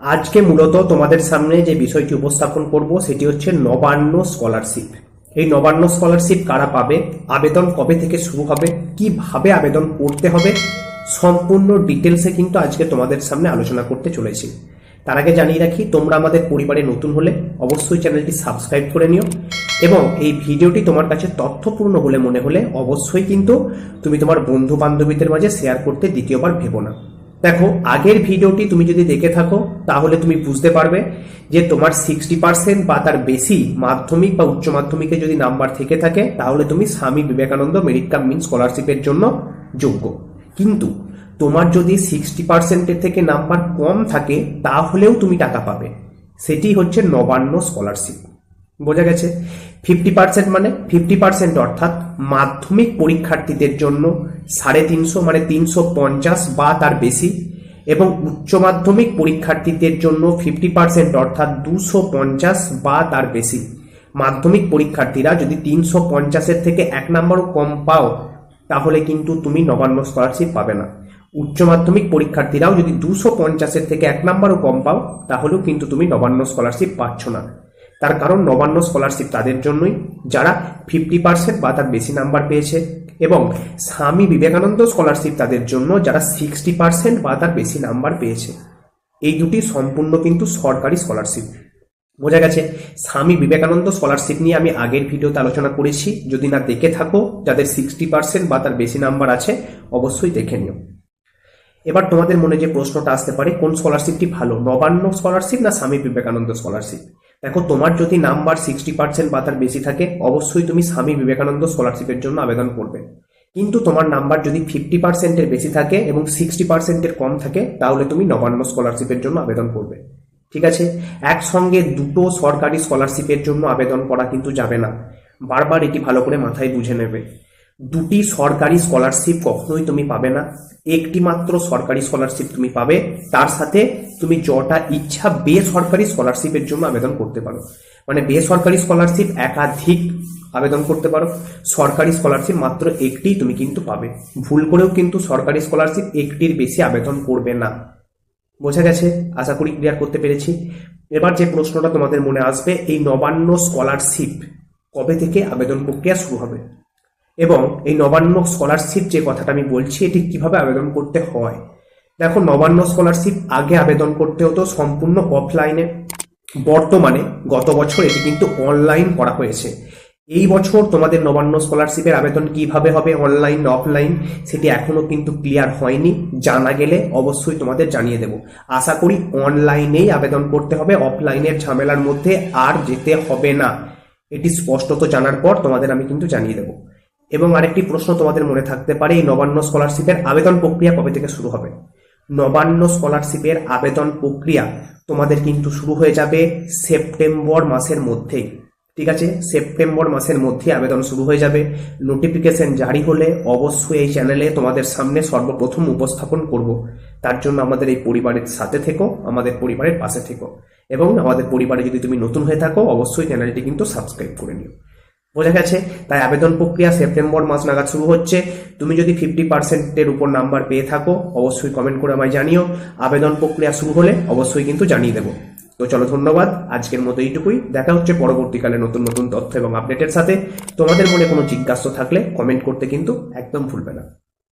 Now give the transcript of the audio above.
আজকে মূলত তোমাদের সামনে যে বিষয়টি উপস্থাপন করব, সেটি হচ্ছে নবান্ন স্কলারশিপ এই নবান্ন স্কলারশিপ কারা পাবে, আবেদন কবে থেকে শুরু হবে, কীভাবে আবেদন করতে হবে, সম্পূর্ণ ডিটেলসে কিন্তু আজকে তোমাদের সামনে আলোচনা করতে চলেছি। তার আগে জানিয়ে রাখি, তোমরা আমাদের পরিবারে নতুন হলে অবশ্যই চ্যানেলটি সাবস্ক্রাইব করে নিও এবং এই ভিডিওটি তোমার কাছে তথ্যপূর্ণ বলে মনে হলে অবশ্যই কিন্তু তুমি তোমার বন্ধু বান্ধবীদের মাঝে শেয়ার করতে দ্বিতীয়বার ভেবো না। দেখো, আগের ভিডিওটি তুমি যদি দেখে থাকো, তাহলে তুমি বুঝতে পারবে যে তোমার সিক্সটি পার্সেন্ট বা তার বেশি মাধ্যমিক বা উচ্চ মাধ্যমিকে যদি নাম্বার থেকে থাকে, তাহলে তুমি স্বামী বিবেকানন্দ মেরিট কাম মিন স্কলারশিপের জন্য যোগ্য। কিন্তু তোমার যদি সিক্সটি পার্সেন্টের থেকে নাম্বার কম থাকে, তাহলেও তুমি টাকা পাবে। সেটি হচ্ছে নবান্ন স্কলারশিপ বোঝা গেছে। ফিফটি পার্সেন্ট মানে ফিফটি পার্সেন্ট অর্থাৎ মাধ্যমিক পরীক্ষার্থীদের জন্য সাড়ে তিনশো মানে তিনশো পঞ্চাশ বা তার বেশি এবং উচ্চ মাধ্যমিক পরীক্ষার্থীদের জন্য ফিফটি পার্সেন্ট অর্থাৎ দুশো পঞ্চাশ বা তার বেশি। মাধ্যমিক পরীক্ষার্থীরা যদি তিনশো পঞ্চাশের থেকে এক নম্বরও কম পাও, তাহলে কিন্তু তুমি নবান্ন স্কলারশিপ পাবে না। উচ্চ মাধ্যমিক পরীক্ষার্থীরাও যদি দুশো পঞ্চাশের থেকে এক নম্বরও কম পাও, তাহলেও কিন্তু তুমি নবান্ন স্কলারশিপ পাচ্ছ না। তার কারণ নবান্ন স্কলারশিপ তাদের জন্যই, যারা ফিফটি পার্সেন্ট বা তার বেশি নাম্বার পেয়েছে, এবং স্বামী বিবেকানন্দ স্কলারশিপ তাদের জন্য যারা সিক্সটি পার্সেন্ট বা তার বেশি নাম্বার পেয়েছে। এই দুটি সম্পূর্ণ কিন্তু সরকারি স্কলারশিপ বোঝা গেছে, স্বামী বিবেকানন্দ স্কলারশিপ নিয়ে আমি আগের ভিডিওতে আলোচনা করেছি। যদি না দেখে থাকো, যাদের সিক্সটি পার্সেন্ট বা তার বেশি নাম্বার আছে, অবশ্যই দেখে নিও। এবার তোমাদের মনে যে প্রশ্নটা আসতে পারে, কোন স্কলারশিপটি ভালো, নবান্ন স্কলারশিপ না স্বামী বিবেকানন্দ স্কলারশিপ দেখো, তোমার যদি নাম্বার সিক্সটি পার্সেন্ট বা তার বেশি থাকে, অবশ্যই তুমি স্বামী বিবেকানন্দ স্কলারশিপের জন্য আবেদন করবে। কিন্তু তোমার নাম্বার যদি ফিফটি পার্সেন্টের বেশি থাকে এবং সিক্সটি পার্সেন্টের কম থাকে, তাহলে তুমি নবান্ন স্কলারশিপের জন্য আবেদন করবে। ঠিক আছে? একসঙ্গে দুটো সরকারি স্কলারশিপের জন্য আবেদন করা কিন্তু যাবে না। বারবার এটি ভালো করে মাথায় বুঝে নেবে। দুটি সরকারি স্কলারশিপ কখনোই তুমি পাবে না। একটি মাত্র সরকারি স্কলারশিপ তুমি পাবে। তার সাথে তুমি যটা ইচ্ছা বেসরকারি স্কলারশিপের জন্য আবেদন করতে পারো। মানে বেসরকারি স্কলারশিপ একাধিক আবেদন করতে পারো। সরকারি স্কলারশিপ মাত্র একটি তুমি কিন্তু পাবে। ভুল করেও কিন্তু সরকারি স্কলারশিপ একটির বেশি আবেদন করবে না। বোঝা গেছে? আশা করি ক্লিয়ার করতে পেরেছি। এবার যে প্রশ্নটা তোমাদের মনে আসবে, এই নবান্ন স্কলারশিপ কবে থেকে আবেদন প্রক্রিয়া শুরু হবে? এবং এই নবান্ন স্কলারশিপ যে কথাটা আমি বলছি, এটি কীভাবে আবেদন করতে হয়? দেখো, নবান্ন স্কলারশিপ আগে আবেদন করতে হতো সম্পূর্ণ অফলাইনে বর্তমানে গত বছর এটি কিন্তু অনলাইন করা হয়েছে। এই বছর তোমাদের নবান্ন স্কলারশিপের আবেদন কীভাবে হবে অনলাইন অফলাইন সেটি এখনও কিন্তু ক্লিয়ার হয়নি। জানা গেলে অবশ্যই তোমাদের জানিয়ে দেব। আশা করি অনলাইনেই আবেদন করতে হবে অফলাইনের ঝামেলার মধ্যে আর যেতে হবে না। এটি স্পষ্টত জানার পর তোমাদের আমি কিন্তু জানিয়ে দেবো। এবং আরেকটি প্রশ্ন তোমাদের মনে থাকতে পারে, এই নবান্ন স্কলারশিপের আবেদন প্রক্রিয়া কবে থেকে শুরু হবে? নবান্ন স্কলারশিপের আবেদন প্রক্রিয়া তোমাদের কিন্তু শুরু হয়ে যাবে সেপ্টেম্বর মাসের মধ্যেই ঠিক আছে? সেপ্টেম্বর মাসের মধ্যে আবেদন শুরু হয়ে যাবে। নোটিফিকেশন জারি হলে অবশ্যই এই চ্যানেলে তোমাদের সামনে সর্বপ্রথম উপস্থাপন করব। তার জন্য আমাদের এই পরিবারের সাথে থেকো, আমাদের পরিবারের পাশে থেকো এবং আমাদের পরিবারে যদি তুমি নতুন হয়ে থাকো, অবশ্যই চ্যানেলটি কিন্তু সাবস্ক্রাইব করে নিও। বোঝা গেছে? তাই আবেদন প্রক্রিয়া সেপ্টেম্বর মাস নাগাদ শুরু হচ্ছে। তুমি যদি ফিফটি পার্সেন্টের উপর নাম্বার পেয়ে থাকো, অবশ্যই কমেন্ট করে আমায় জানিও। আবেদন প্রক্রিয়া শুরু হলে অবশ্যই কিন্তু জানিয়ে দেবো। তো চলো, ধন্যবাদ। আজকের মতো এইটুকুই। দেখা হচ্ছে পরবর্তীকালে নতুন নতুন তথ্য এবং আপডেটের সাথে। তোমাদের মনে কোনো জিজ্ঞাসা থাকলে কমেন্ট করতে কিন্তু একদম ভুলবে না।